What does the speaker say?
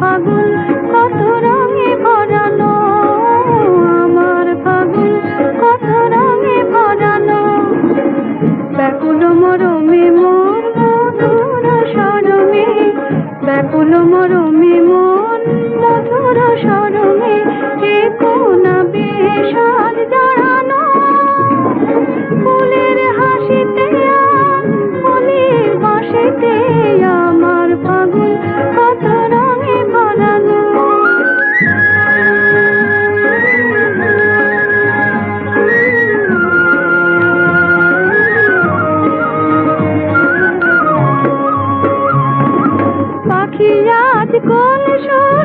ফাগুন কত রঙে ভরানো আমার ফাগুন কত রঙে ভরানো। ব্যাকুল মরমে, মন সরমে ব্যাকুল মরমে রাত কোন সময়